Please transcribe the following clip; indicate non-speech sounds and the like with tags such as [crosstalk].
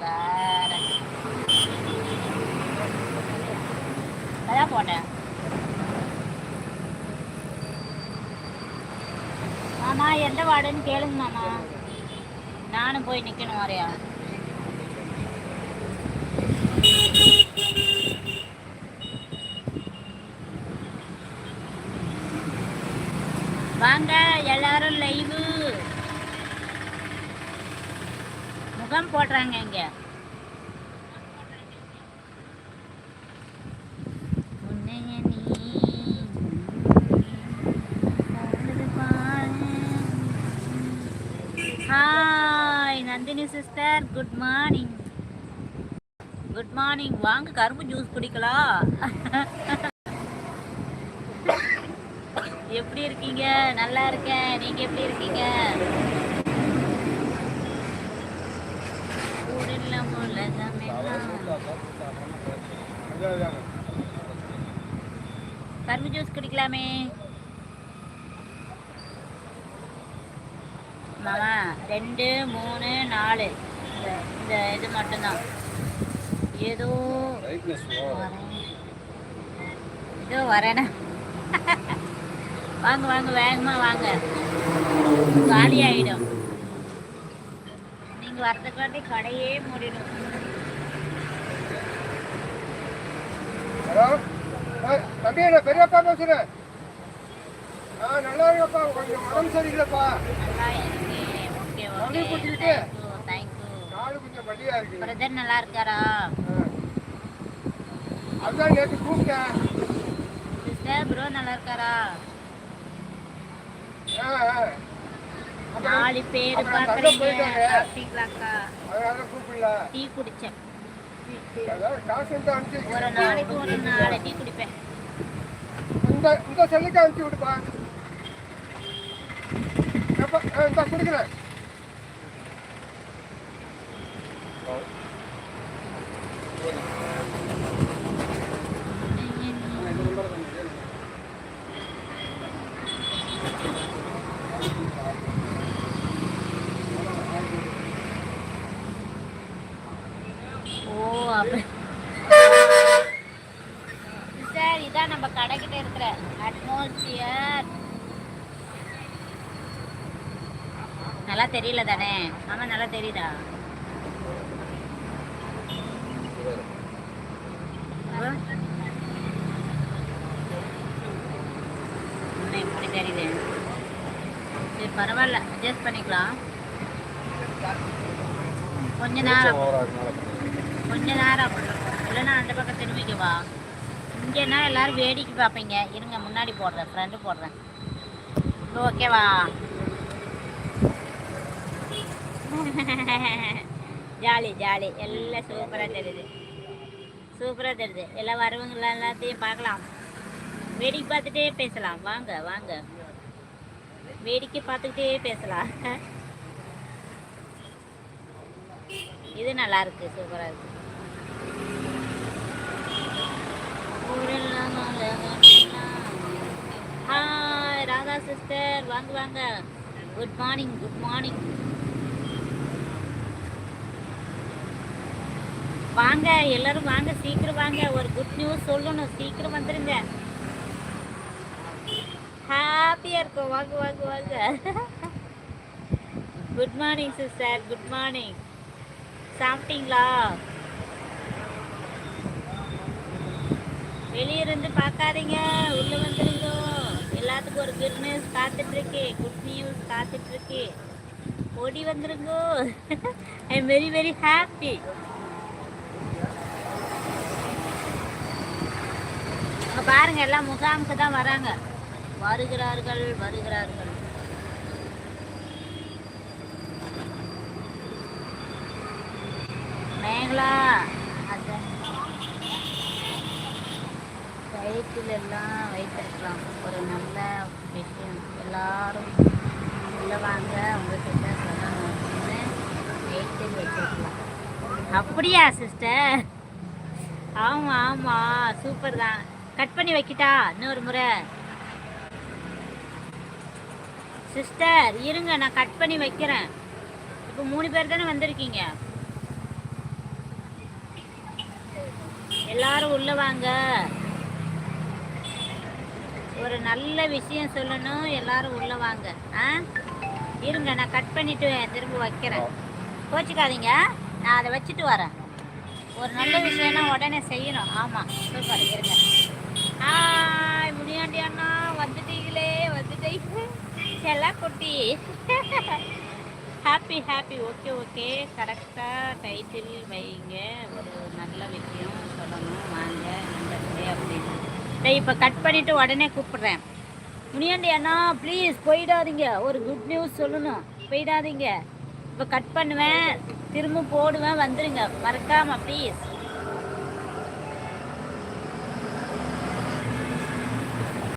வேற. அதான் போட்டேன். மாமா எந்த வார்டுன்னு கேளுங்க மாமா. நானும் போய் நிக்கணும் வரையா வாங்க எல்லாரும் லைவு தான் போடுறாங்க இங்க. Hi Nandini sister good morning good morning வாங்க கரும்பு ஜூஸ் குடிக்கலாம். எப்படி இருக்கீங்க? நல்லா இருக்கேன். நீங்க எப்படி இருக்கீங்க ஊரெல்லாம் உலகமெல்லாம். கரும்பு ஜூஸ் குடிக்கலாமே. மாமா ரெண்டு மூணு நாலு. இந்த இது மட்டும்தான். ஏதோ. இதோ வரேனா. [laughs] வாங்க வாங்க வேகமா வாங்க. காலி ஆயிடும் நீங்க வரதுக்காட்டி கடையே மூடிடும் ஹலோ? தம்பி நான் பெரியப்பா பேசுறேன் ஆ நல்லா இருக்கப்பா கொஞ்சம் உடம்பு சரியில்லைப்பா. நல்லா கொஞ்சம் இருக்கு. பிரதர் இருக்காரா ஆ. அதான் நேற்று கூப்பிட்டேன். சிஸ்டர் ப்ரோ நல்லா இருக்காரா நாலு பேர் பாக்குறீங்க. சாப்பிட்டீங்களாக்கா? டீ குடிச்சேன். ஒரு நாளைக்கு ஒரு நாலு டீ குடிப்பேன் இந்த இந்த செல்லுக்கு அனுப்பிச்சு விடுப்பா. எப்பா ஆ, கொடுக்குறேன். இதுதான் நம்ம கடைக்கிட்ட இருக்கிற அட்மாஸ்பியர் நல்லா தெரியல தானே? ஆமா நல்லா தெரியுதா? ஆ? இப்படி தெரியுது. சரி பரவாயில்ல. அட்ஜஸ்ட் பண்ணிக்கலாம். கொஞ்ச நேரம். கொஞ்ச நேரம். இல்லைன்னா அந்த பக்கம் திரும்பிக்கவா? இங்கேன்னா எல்லாரும் வேடிக்கை பார்ப்பீங்க. இருங்க முன்னாடி போடுறேன் ஃப்ரெண்டு போடுறேன். ஓகேவா [laughs] ஜாலி ஜாலி. எல்லாம் சூப்பராக தெரியுது. சூப்பராக தெரியுது. எல்லாம் வரவங்க எல்லாத்தையும் பார்க்கலாம். வேடிக்கை பார்த்துட்டே பேசலாம். வாங்க வாங்க. வேடிக்கை பார்த்துக்கிட்டே பேசலாம். [laughs] இது நல்லா இருக்கு. சூப்பராக இருக்குது ஊரெல்லாம் ஹாய் ராதா சிஸ்டர் வாங்க வாங்க. குட் மார்னிங் குட் மார்னிங் வாங்க எல்லாரும் வாங்க. சீக்கிரம் வாங்க. ஒரு குட் நியூஸ் சொல்லணும். சீக்கிரம் வந்துருங்க. ஹாப்பியா இருக்கும். வாங்க வாங்க வாங்க. Good morning sister good morning சாப்பிட்டீங்களா? வெளியிருந்து பார்க்காதீங்க. உள்ள வந்துருங்க. எல்லாத்துக்கும் ஒரு குட் நியூஸ் காத்துட்டு இருக்கு குட் நியூஸ் காத்துட்டு ஓடி வந்துருங்க. I am very very happy அங்க பாருங்க எல்லாம் முகாமுக்கு தான் வராங்க. வருகிறார்கள் வருகிறார்கள். மேங்களா வயிற்றில் எல்லாம் வைத்திருக்கலாம். ஒரு நல்ல விஷயம் எல்லாரும் உள்ள வாங்க உங்ககிட்ட சொல்லணும் அப்படின்னு வயிற்றில் வச்சிருக்கலாம். அப்படியா சிஸ்டர் ஆமாம் ஆமாம் சூப்பர் தான். கட் பண்ணி வைக்கிட்டா இன்னொரு முறை. சிஸ்டர் இருங்க நான் கட் பண்ணி வைக்கிறேன். இப்போ மூணு பேர் தானே வந்திருக்கீங்க. எல்லாரும் உள்ள வாங்க. ஒரு நல்ல விஷயம் சொல்லணும். எல்லாரும் உள்ள வாங்க. ஆ? இருங்க நான் கட் பண்ணிட்டு திரும்ப வைக்கிறேன். கோச்சிக்காதீங்க. நான் அதை வச்சுட்டு வரேன். ஒரு நல்ல விஷயம்னா உடனே செய்யணும். ஆமாம் சூப்பர். இருங்க. ஆ முனியாண்டி அண்ணா. வந்துட்டீங்களே வந்துட்டீங்க செல்லா குட்டி. ஹாப்பி ஹாப்பி ஓகே ஓகே கரெக்டாக டைட்டில் வைங்க. ஒரு நல்ல விஷயம் சொல்லணும். வாங்க நண்பர்களே அப்படின்னு. நான் இப்போ கட் பண்ணிவிட்டு உடனே கூப்பிட்றேன். முனியாண்டி அண்ணா ப்ளீஸ் போயிடாதீங்க. ஒரு குட் நியூஸ் சொல்லணும். போயிடாதீங்க. இப்போ கட் பண்ணுவேன். திரும்ப போடுவேன். வந்துடுங்க மறக்காமல் ப்ளீஸ்